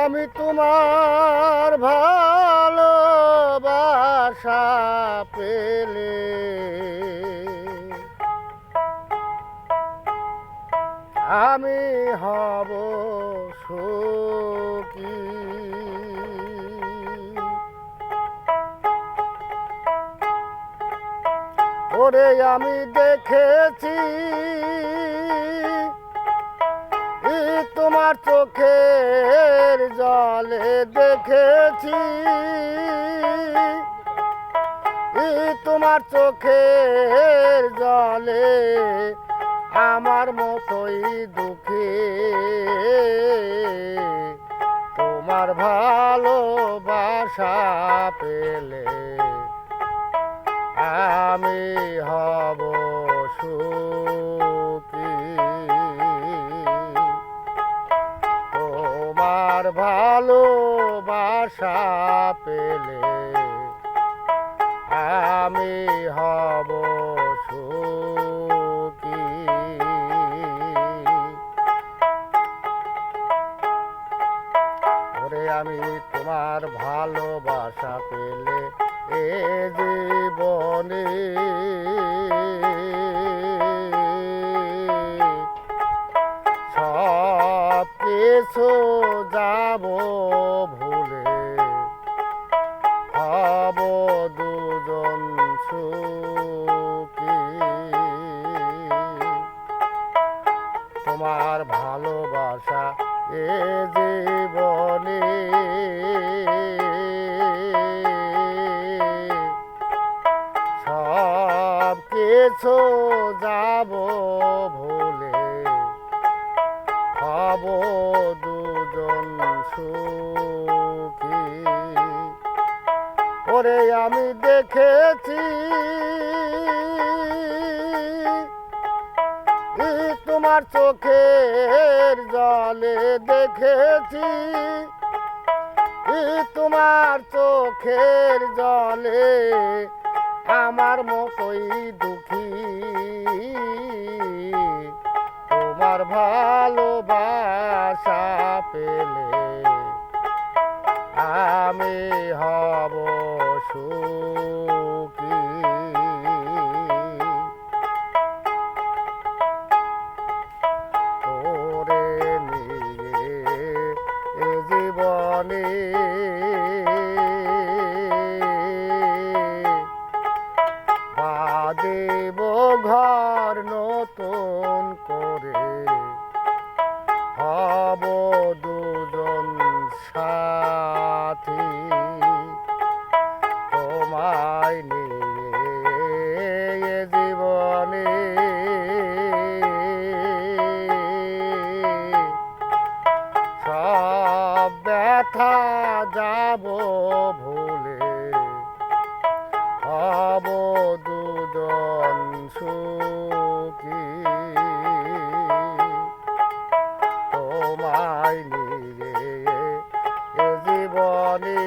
আমি তোমার ভালোবাসা পেলে। আমি হব সুখী। ওরে আমি দেখেছি তোমার চোখের জলে দেখেছি। তোমার চোখের জলে আমার মতোই দুঃখে। তোমার ভালোবাসা পেলে আমি তোমার ভালোবাসা পেলে আমি হব আমি তোমার ভালোবাসা পেলে এ জীবনে ভালোবাসা এ জীবনে সব কিছু যাব ভুলে। হব দুজন সুখী। ওরে আমি দেখেছি তোমার চোখের জলে দেখেছি। তোমার চোখের জলে আমার মতোই দুঃখী। তোমার ভালোবাসা পেলে আমি বাদেব ঘর নতুন করে হব দুজন সাথী। তোমায় নিয়ে জীবনে সব ব্যথা যাব ভুলে। হব দুজন সুখী। তোমায় নিয়ে এ জীবনে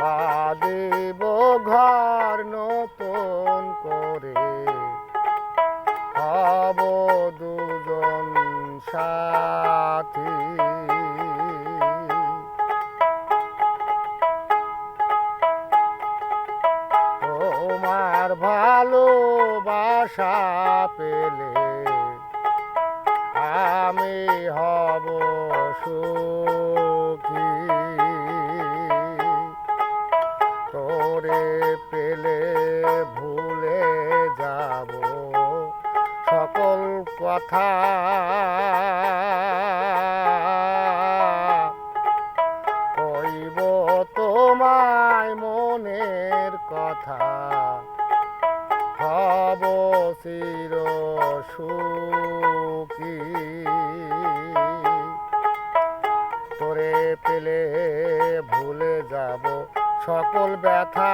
পাদেব ঘর নতুন করে। হব দুজন সাথী ভালোবাসা পেলে আমি হব সুখী। তোরে পেলে ভুলে যাব সকল কথা। কইব তোমায় মনের কথা হব চির সুখী। তোরে পেলে ভুলে যাব সকল ব্যথা।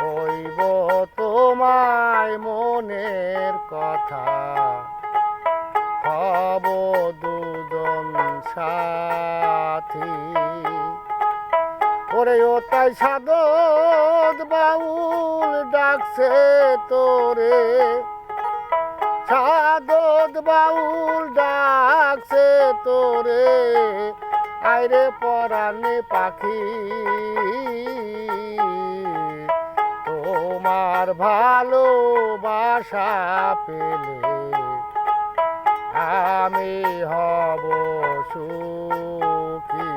কইব তোমায় মনের কথা। হব দুজন সাথী। ওরে ও তাই সাদত বাউল ডাকছে তোরে। সাদত বাউল ডাকছে তোরে। আইরে পরাণে পাখি, তোমার ভালোবাসা পেলে আমি হব সুখী।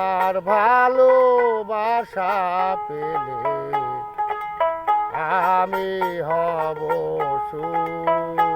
তোমার ভালোবাসা পেলে আমি হব সুখী।